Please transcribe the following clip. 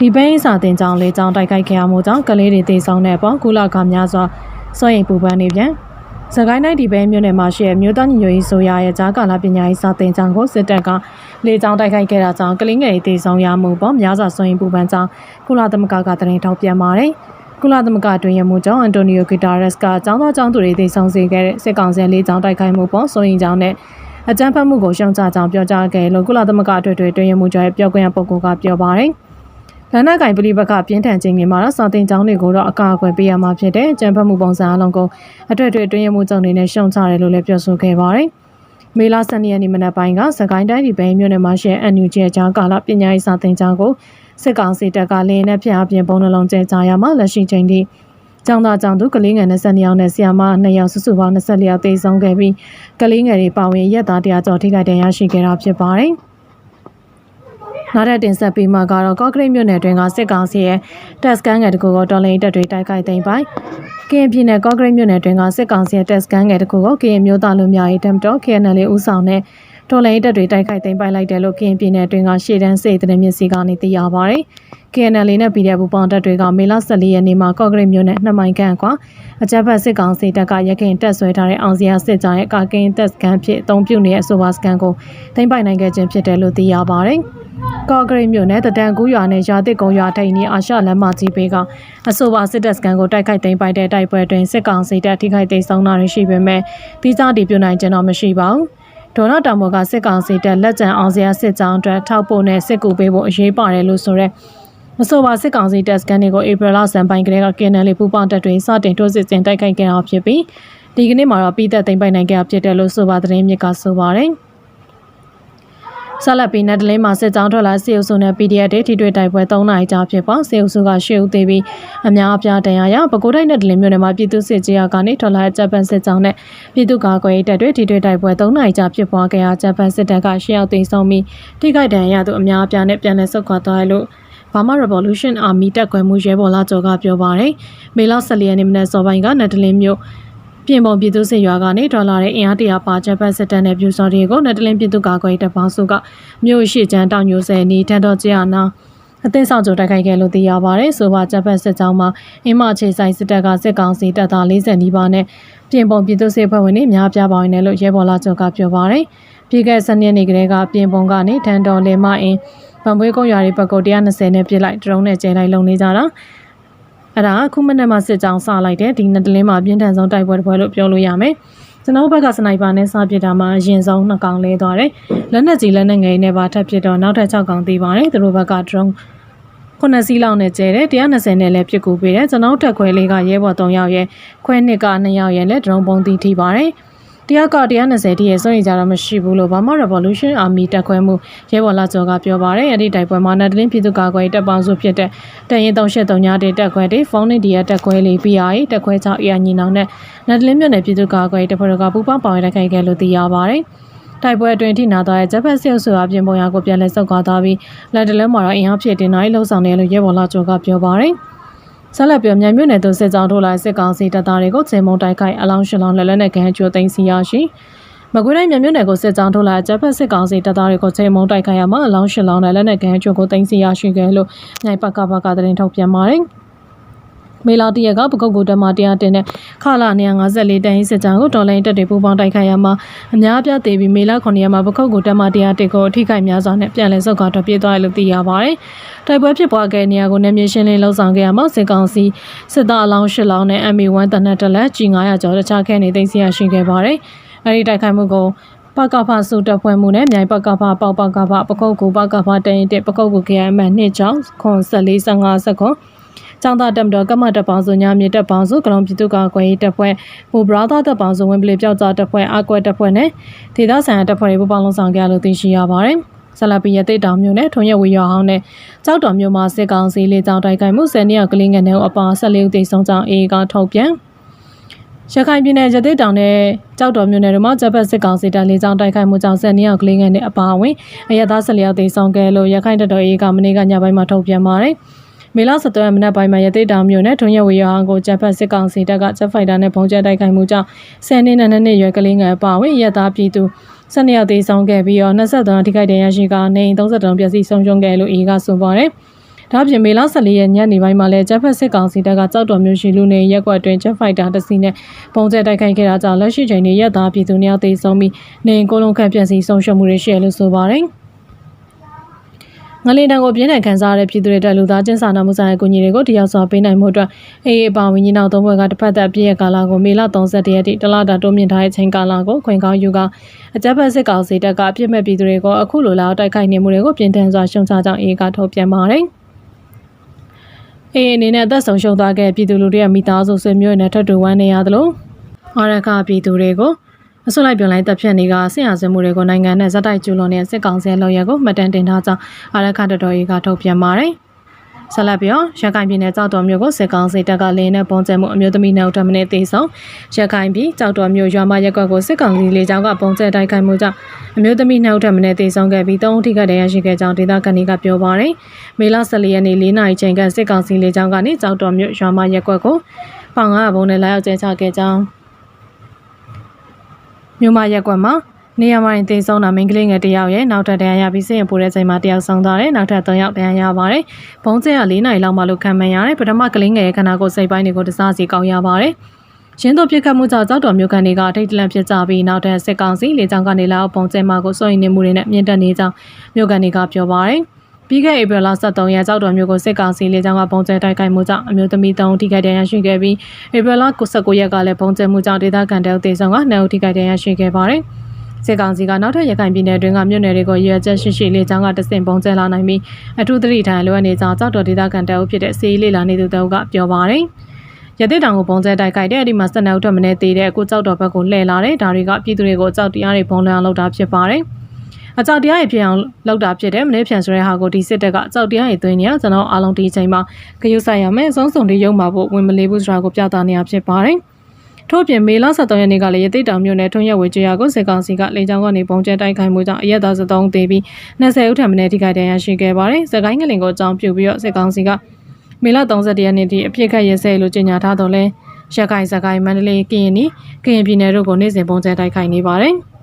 ဒီပိန်းစာတင်ကြောင်းလေးကြောင်းတိုက်ခိုက်ခဲ့ရမှုကြောင့်ကလေးတွေတေဆုံးတဲ့အပေါ်ကုလကများစွာစိုးရိမ်ပူပန်နေပြန်စကိုင်းတိုင်းဒီပိန်းမြို့နယ်မှာရှိတဲ့မြို့သားညီညွတ်ရေးဆိုရရဲ့ဂျာကာလာပညာရေးစာတင်ကြောင်းကိုစစ်တပ်ကလေကြောင်းတိုက်ခိုက်ခဲ့တာကြောင့်ကလေးငယ်တွေတေဆုံးရမှုပေါ်များစွာစိုးရိမ်ပူပန်ကြောင်းကုလသမဂ္ဂကသတင်းထုတ်ပြန်ပါတယ်ကုလသမဂ္ဂအတွင်းရမှုကြောင့်အန်တိုနီယိုဂီတာရက်စ်ကចောင်းသားចောင်းသူတွေတေဆုံးစေခဲ့တဲ့စစ်ကောင်စီလေးကြောင်းတိုက်ခိုက်မှုပေါ်စိုးရိမ်ကြောင်းနဲ့အကြမ်းဖက်မှုကိုရှုံချကြောင်းပြောကြားခဲ့လို့ကုလသမဂ္ဂအတွက်တွေတွင်ရမှုကြောင့်ပြောခွင့်ရပုဂ္ဂိုလ်ကပြောပါတယ်။ လန်နာကင်ပလီဘက်ကပြင်းထန်ခြင်းတွေမှာတော့စာတင်ကျောင်းတွေကိုတော့အကာအကွယ်ပေးရမှာဖြစ်တဲ့ကြံဖတ်မှုပုံစံအလုံးကိုအထွတ်ထွေတွင်းရမှုကြောင့်နေနဲ့ရှုံချတယ်လို့လည်းပြောဆိုခဲ့ပါတယ်။မေလာ12ရက်နေ့မနက်ပိုင်းကစကိုင်းတိုင်းဒီဘိန်းမြို့နယ်မှာရှိတဲ့အန်ယူဂျီအကြောင်းကာလပညာရေးစာတင်ကျောင်းကိုစစ်ကောင်စီတပ်ကလင်းနဲ့ဖျက်အပြင်ပုံနှလုံးကျဲကြရမှာလက်ရှိချိန်ထိကျောင်းသားကျောင်းသူကလေးငယ်22ယောက်နဲ့ဆရာမ2ယောက်စုစုပေါင်း24ယောက်သေဆုံးခဲ့ပြီးကလေးငယ်တွေပါဝင်ရက်သားတရားကျော်ထိခိုက်ဒဏ်ရာရှိခဲ့တာဖြစ်ပါတယ်။ နောက်ထပ်တင်ဆက်ပြီးမှကတော့ကော့ကရိတ်မြို့နယ်တွင်ကစစ်ကောင်စီရဲ့တက်စကန်ငယ်တကူကိုတော်လိုင်းတပ်တွေတိုက်ခိုက်သိမ်းပိုက်ကရင်ပြည်နယ်ကော့ကရိတ်မြို့နယ်တွင်ကစစ်ကောင်စီရဲ့တက်စကန်ငယ်တကူကိုကရင်မျိုးသားလူမျိုးရေးတမ်တော် KNL ဦးဆောင်တဲ့တော်လိုင်းတပ်တွေတိုက်ခိုက်သိမ်းပိုက်လိုက်တယ်လို့ကရင်ပြည်နယ်တွင်ကရှေ့တန်းစိတ်တဲ့မျက်စိကနေသိရပါတယ်။ KNL နဲ့ PDF ပူပေါင်းတပ်တွေကမေလ14ရက်နေ့မှာကော့ကရိတ်မြို့နယ်နှစ်မိုင်ခန့်ကွာအကြမ်းဖက်စစ်ကောင်စီတပ်ကရခိုင်တပ်ဆွဲထားတဲ့အောင်စရာစစ်ကြောင်းရဲ့ကာကင်းတပ်စကန်ဖြစ်အုံပြုနေတဲ့အဆိုပါစကန်ကိုသိမ်းပိုက်နိုင်ခဲ့ခြင်းဖြစ်တယ်လို့သိရပါတယ်။ ကော့ဂရိတ်မြို့နယ်တတန်ကူးရွာနဲ့ရာသစ်ကုန်းရွာထိပ်နီးအာရှလမ်းမကြီးဘေးကအဆိုပါစစ်တပ်စကန်ကိုတိုက်ခိုက်သိမ်းပိုက်တဲ့တိုက်ပွဲတွင်စစ်ကောင်စီတပ်ထိခိုက်သိမ်းဆောင်တာတွေရှိပေမဲ့ပြီးစားတည်ပြုနိုင်ခြင်းတော့မရှိပါဘူး။ဒေါ်နာတောင်ပေါ်ကစစ်ကောင်စီတပ်လက်ကျန်အောင်စရာစစ်ကြောင်းအတွက်ထောက်ပို့နဲ့စစ်ကူပေးဖို့အရေးပါတယ်လို့ဆိုရက်မဆိုပါစစ်ကောင်စီတပ်စကန်တွေကိုဧပြီလဆန်ပိုင်းကလေးက KNL ပူပေါင်းတပ်တွေစတင်ထိုးစစ်ဆင်တိုက်ခိုက်ခဲ့တာဖြစ်ပြီးဒီကနေ့မှာတော့ပြည်သက်သိမ်းပိုက်နိုင်ခဲ့ဖြစ်တယ်လို့ဆိုပါသတင်းမြစ်ကဆိုပါတယ်။ ဆက်လက်ပြီးနယ်ဒလင်းမှာစစ်ကြောင်းထွက်လာစေအုပ်စုနဲ့ PDF တွေထိတွေ့တိုက်ပွဲ3နိုင်ကြာဖြစ်ပေါ်စေအုပ်စုကရှေ့ဦးသေးပြီးအများအပြားတန်ရာရပဲခူးတိုင်းနယ်ဒလင်းမြို့နယ်မှာပြည်သူစစ်ကြေးရကနေထွက်လာဂျပန်စစ်ကြောင်းနဲ့ပြည်သူ့ကာကွယ်ရေးတပ်တွေထိတွေ့တိုက်ပွဲ3နိုင်ကြာဖြစ်ပွားခဲ့ရာဂျပန်စစ်တပ်ကရှေ့ရောက်သိမ်းဆုံးပြီးထိခိုက်ဒဏ်ရာရသူအများအပြားနဲ့ပြန်လည်ဆုတ်ခွာသွားတယ်လို့ Burma Revolution Army တပ်ခွဲမှုရဲဘော်လာကျော်ကပြောပါတယ်။မေလ14ရက်နေ့မနက်စောပိုင်းကနယ်ဒလင်းမြို့ ပြင်ပုံပြည်သူစစ်ရွာကနေဒေါ်လာတဲ့အင်အားတရာပါဂျပန်စစ်တပ်နဲ့ပြူစော်တွေကိုနယ်ဒလင်းပြည်သူ့ကာကွယ်တပ်ပေါင်းစုကမြို့ရှိချမ်းတောင်ညိုဆယ်နီထန်တော်ကျရနာအသင်းဆောင်ကြိုတိုက်ခိုက်ခဲ့လို့သိရပါတယ်။ဆိုပါဂျပန်စစ်ကြောင်းမှာအင်းမချေဆိုင်စစ်တပ်ကစစ်ကောင်စီတပ်သား40နီးပါးနဲ့ပြင်ပုံပြည်သူ့စစ်ဖွဲ့ဝင်တွေများပြားပါဝင်တယ်လို့ရဲဘော်လာကျော်ကပြောပါတယ်။ပြည်ကဲစနေနေ့ကလေးကပြင်ပုံကနေထန်တော်လေမအင်းဗံပွေးကုန်းရွာတွေဘက်ကို120နဲ့ပြစ်လိုက်ဒရုန်းနဲ့ကျဲလိုက်လုံနေကြတာ အဲ့ဒါခုမနေ့မှစစ်ကြောင်းစလိုက်တဲ့ဒီနှစ်တလင်းမှာပြင်းထန်ဆုံးတိုက်ပွဲတစ်ပွဲလို့ပြောလို့ရမယ်ကျွန်တော်ဘက်ကစနိုက်ပါနဲ့စပစ်တာမှာရင်ဆုံးနှစ်ကောင်လဲသွားတယ်လက်နက်ကြီးလက်နက်ငယ်နဲ့ပါထပ်ပစ်တော့နောက်ထပ်6ကောင်သေးပါတယ်သူတို့ဘက်က drone ခုနှစ်စီးလောက်နဲ့ကျဲတယ်120နဲ့လည်းပြစ်ကူပေးတယ်ကျွန်တော်တက်ခွဲလေးကရဲဘော်3ယောက်ရဲ့ခွဲနှစ်က2ယောက်ရဲ့လည်း drone ပုံသီးထိပါတယ် တယောက်က120တိရဲ့စိုးရိမ်ကြတော့မရှိဘူးလို့ Burma Revolution Army တက်ခွဲမှုရဲဘော်လာကျော်ကပြောပါတယ်အဲ့ဒီတိုက်ပွဲမှာနယ်ဒလင်းပြည်သူ့ကာကွယ်တပ်ပေါင်းစုဖြစ်တဲ့တရင်373ညတဲ့တက်ခွဲတွေဖုန်းနဲ့ဒီရတက်ခွဲလေး PRA တက်ခွဲ6 AR ညီနောင်နဲ့နယ်ဒလင်းမြို့နယ်ပြည်သူ့ကာကွယ်တပ်ဖွဲ့ကပူးပေါင်းပါဝင်တိုက်ခိုက်ခဲ့လို့သိရပါတယ်တိုက်ပွဲအတွင်းထိနာသွားတဲ့ဂျပန်စစ်အုပ်စုအပြင်ပုံရကိုပြန်လည်ဆုတ်ခွာသွားပြီးလက်တလဲမှာတော့အင်အားဖြည့်တင်နိုင်လှုပ်ဆောင်တယ်လို့ရဲဘော်လာကျော်ကပြောပါတယ်။ ဆက်လက်ပြောမြိုင်မြို့နယ်သို့စစ်ကြောင်းထိုးလာစစ်ကောင်စီတပ်သားတွေကိုချိန်မုံတိုက်ခိုက်အလောင်းရှင်လောင်းလက်လက်နဲ့ကန်ကျွသိမ်းစီရရှိမကွေးတိုင်းမြို့နယ်ကိုစစ်ကြောင်းထိုးလာဂျပန်စစ်ကောင်စီတပ်သားတွေကိုချိန်မုံတိုက်ခိုက်ရမှာအလောင်းရှင်လောင်းနဲ့လက်နဲ့ကန်ကျွကိုသိမ်းစီရရှိခဲ့လို့မြိုင်ပကပကသတင်းထုတ်ပြန်ပါတယ် မေလာတရကပကုတ်ကူတမတရားတင်တဲ့ခလာ954တန်းစစ်ကြောင်းကိုတော်လိုင်းတက်တွေပူပေါင်းတိုက်ခိုက်ရမှာအများပြသေးပြီးမေလာ9ရက်မှာပကုတ်ကူတမတရားတက်ကိုအထိခိုက်များစွာနဲ့ပြန်လည်ဆုတ်ခွာထွက်ပြေးသွားတယ်လို့သိရပါတယ်။တိုက်ပွဲဖြစ်ပွားခဲ့နေရာကိုနေမြေရှင်းလင်းလှုပ်ဆောင်ခဲ့ရမှာစစ်ကောင်စီစစ်သားအလောင်း၈လောင်းနဲ့ MA1 တနက်တလက် G900 ကျော်တခြားခဲနေသိမ်းဆည်းရရှိခဲ့ပါတယ်။အဲဒီတိုက်ခိုက်မှုကိုပကဖစုတပ်ဖွဲ့မှုနဲ့မြိုင်ပကဖပေါပကဖပကုတ်ကူပကဖတရင်တက်ပကုတ်ကူ KMN နှစ်ချောင်းခွန်14 55စကွန် ကျောင်းသားတက်မတော်ကမ္မတပ်ပေါင်းစုညမြေတပ်ပေါင်းစုကလုံးပြည်သူ့ကာကွယ်ရေးတပ်ဖွဲ့ပူဘရာသာတပ်ပေါင်းစုဝင်ပလေပြောက်ကြားတပ်ဖွဲ့အကွက်တပ်ဖွဲ့နဲ့ဒေသဆိုင်ရာတပ်ဖွဲ့တွေပူးပေါင်းလုံဆောင်ကြလို့သိရှိရပါတယ်။ဆလပီရတိတ်တောင်မြို့နယ်ထုံရက်ဝေရွာဟောင်းနဲ့ကြောက်တော်မြို့မှာစစ်ကောင်စီလေကြောင်းတိုက်ခိုက်မှုဆယ်နှစ်ယောက်ကလေးငယ်နဲ့အပါ14ဦးသေဆုံးကြောင်းအေကထုတ်ပြန်ရခိုင်ပြည်နယ်ရသေးတောင်နဲ့ကြောက်တော်မြို့နယ်တို့မှာဂျပန်စစ်ကောင်စီတပ်လေးကြောင်းတိုက်ခိုက်မှုကြောင့်ဆယ်နှစ်ယောက်ကလေးငယ်နဲ့အပါအဝင်အရသား14ယောက်သေဆုံးခဲ့လို့ရခိုင်တပ်တော်အေကမနေ့ကညပိုင်းမှာထုတ်ပြန်ပါတယ်။ မေလ17ရက်မနက်ပိုင်းမှာရသေးတောင်မြို့နယ်ထွန်းရဝေရောင်ကိုဂျပန်စစ်ကောင်စီတပ်ကဂျက်ဖိုက်တာနဲ့ပုံကျဲတိုက်ခိုက်မှုကြောင့်ဆယ်နှစ်နဲ့နှစ်နှစ်ရွယ်ကလေးငယ်အပါအဝင်ရသားပြည်သူ၁၂ယောက်သေဆုံးခဲ့ပြီးတော့23ထိခိုက်ဒဏ်ရာရှိကနေ33ပျက်စီးဆုံးရှုံးခဲ့လို့အေကဆိုပါတယ်။တ။ဒါ့အပြင်မေလ14ရက်ညနေပိုင်းမှာလည်းဂျက်ဖက်စစ်ကောင်စီတပ်ကကြောက်တော်မျိုးရှိလူနေရက်ကွက်တွင်ဂျက်ဖိုက်တာတစ်စီးနဲ့ပုံကျဲတိုက်ခိုက်ခဲ့တာကြောင့်လက်ရှိချိန်นี้ရက်သားပြည်သူများသေဆုံးပြီးနေအိမ်ကိုလုံးခန့်ပြန့်စီဆုံးရှုံးမှုတွေရှိရလို့ဆိုပါတယ်။ ငလင်တန်ကိုပြင်းထန်ခံစားရတဲ့ပြည်သူတွေအတွက်လူသားချင်းစာနာမှုဆိုင်ရာအကူအညီတွေကိုတရားစွာပေးနိုင်မှုအတွက်အေးအပါဝင်ကြီးနောက်သုံးဘွဲကတစ်ဖက်သက်ပြည့်ရကာလကိုမေလ31ရက်ထိတလတာတိုးမြင့်ထားတဲ့ချိန်ကာလကိုခွင်ကောင်းယူကအကြက်ဖက်စစ်ကောင်စီတပ်ကအပြစ်မဲ့ပြည်သူတွေကိုအခုလိုလာတိုက်ခိုက်နေမှုတွေကိုပြင်ထန်စွာရှုံချကြောင်းအေးကထုတ်ပြန်ပါတယ်။အေးအနေနဲ့အသက်ဆုံးရှုံးသွားခဲ့ပြည်သူလူတွေရဲ့မိသားစုဆွေမျိုးတွေနဲ့ထပ်တူဝမ်းနေရသလိုအာရခပြည်သူတွေကို အစိုးလိုက်ပြောင်းလိုက်တပ်ဖြတ်နေကဆင်ရစမှုတွေကိုနိုင်ငံနဲ့ဇက်တိုက်ကျူလွန်တဲ့စစ်ကောင်စီလောက်ရက်ကိုမှတ်တမ်းတင်ထားကြောင်းအာရခတတော်ကြီးကထုတ်ပြန်ပါတယ်။ဆက်လက်ပြီးရခိုင်ပြည်နယ်ကြောက်တော်မြို့ကိုစစ်ကောင်စီတပ်ကလင်းနဲ့ပုံကျဲမှုအမျိုးသမီးနောက်ထပ်မင်းသေးဆုံးရခိုင်ပြည်ကြောက်တော်မြို့ရွာမရက်ကွက်ကိုစစ်ကောင်စီလေကြောင်းကပုံကျဲတိုက်ခိုက်မှုကြောင့်အမျိုးသမီးနောက်ထပ်မင်းသေးဆုံးခဲ့ပြီးသုံးဦးထိခိုက်ဒဏ်ရာရှိခဲ့ကြောင်းဒေသခံတွေကပြောပါတယ်။မေလ14ရက်နေ့၄နာရီချိန်ကစစ်ကောင်စီလေကြောင်းကနေကြောက်တော်မြို့ရွာမရက်ကွက်ကိုပေါင်900ဘုံနဲ့လာရောက်ကျဲချခဲ့ကြောင်း မြို့မရက်ကွက်မှာနေရာမိုင်းတင်ဆုံးတာမိန်းကလေးငယ်တစ်ယောက်ရဲ့နောက်ထပ်တရားရပြီးစင်ရပိုတဲ့ချိန်မှာတယောက်ဆုံးသွားတယ်နောက်ထပ်၃ယောက်တရားရပါတယ်ဘုံကျဲက၄နိုင်လောက်မှလို့ခံမှန်းရတယ်ပထမကလေးငယ်ရဲ့ခန္ဓာကိုယ်စိတ်ပိုင်းတွေကိုတစားစီကောင်းရပါတယ်ရင်းတို့ပြစ်ခတ်မှုကြောင့်ကြောက်တော်မျိုးကန်တွေကထိတ်တလန့်ဖြစ်ကြပြီးနောက်ထပ်စစ်ကောင်စီလေကြောင်းကနေလာအောင်ပုံကျဲမှာကိုစိုးရိမ်နေမှုတွေနဲ့မြင့်တက်နေကြောင်းမျိုးကန်တွေကပြောပါတယ် ပြီးခဲ့ဧပြီလ23ရက်ကြောက်တော်မျိုးကိုစစ်ကောင်စီလေကြောင်းကပုံကျဲတိုက်ခိုက်မှုကြောင့်အမျိုးသမီး3ဦးထိခိုက်ဒဏ်ရာရှိခဲ့ပြီးဧပြီလ19ရက်ကလည်းပုံကျဲမှုကြောင့်ဒေသခံတအုပ်တေဆောင်က2ဦးထိခိုက်ဒဏ်ရာရှိခဲ့ပါတယ်။စစ်ကောင်စီကနောက်ထပ်ရခိုင်ပြည်နယ်တွင်းကမြို့နယ်တွေကိုရွေချက်ရှိရှိလေးချောင်းကတဆင့်ပုံကျဲလာနိုင်ပြီးအထူးသတိထားလိုအပ်နေကြောင်းကြောက်တော်ဒေသခံတအုပ်ဖြစ်တဲ့စီလေးလာနေသူတအုပ်ကပြောပါတယ်။ရတဲ့တောင်ကိုပုံကျဲတိုက်ခိုက်တဲ့အဲ့ဒီမှာစနေဦးထွက်မနေသေးတဲ့ကိုကြောက်တော်ဘက်ကိုလှည့်လာတဲ့ဒါတွေကပြည်သူတွေကိုကြောက်တရားတွေပုံလွှမ်းအောင်လုပ်တာဖြစ်ပါတယ်။ အကြောက်တရားတွေဖြစ်အောင်လုပ်တာဖြစ်တယ်မနေ့ဖြန်ဆိုတဲ့ဟာကိုဒီစစ်တပ်ကအကြောက်တရားတွေသွင်းနေရကျွန်တော်အားလုံးဒီအချိန်မှာဂရုစိုက်ရမယ်အဆုံးစုံတွေရုံမှာဖို့ဝင်မလေးဘူးဆိုတာကိုပြသနေရဖြစ်ပါတယ်ထို့ပြင်မေလ23ရက်နေ့ကလည်းရသိတောင်မြို့နယ်ထွန်းရက်ဝေကျွာကိုစစ်ကောင်စီကလေကြောင်းကနေပုံကျဲတိုက်ခိုက်မှုကြောင့်အရက်သား73သေပြီး20ဦးထပ်မံထိခိုက်ဒဏ်ရာရှိခဲ့ပါတယ်။စကိုင်းကလင်ကိုအကြောင်းပြုပြီးတော့စစ်ကောင်စီကမေလ31ရက်နေ့ထိအပြစ်ခတ်ရဲစဲလို့ကြေညာထားတော့လဲရခိုင်စကိုင်းမန္တလေးကရင်နီကရင်ပြည်နယ်တို့ကိုနေ့စဉ်ပုံကျဲတိုက်ခိုက်နေပါတယ်။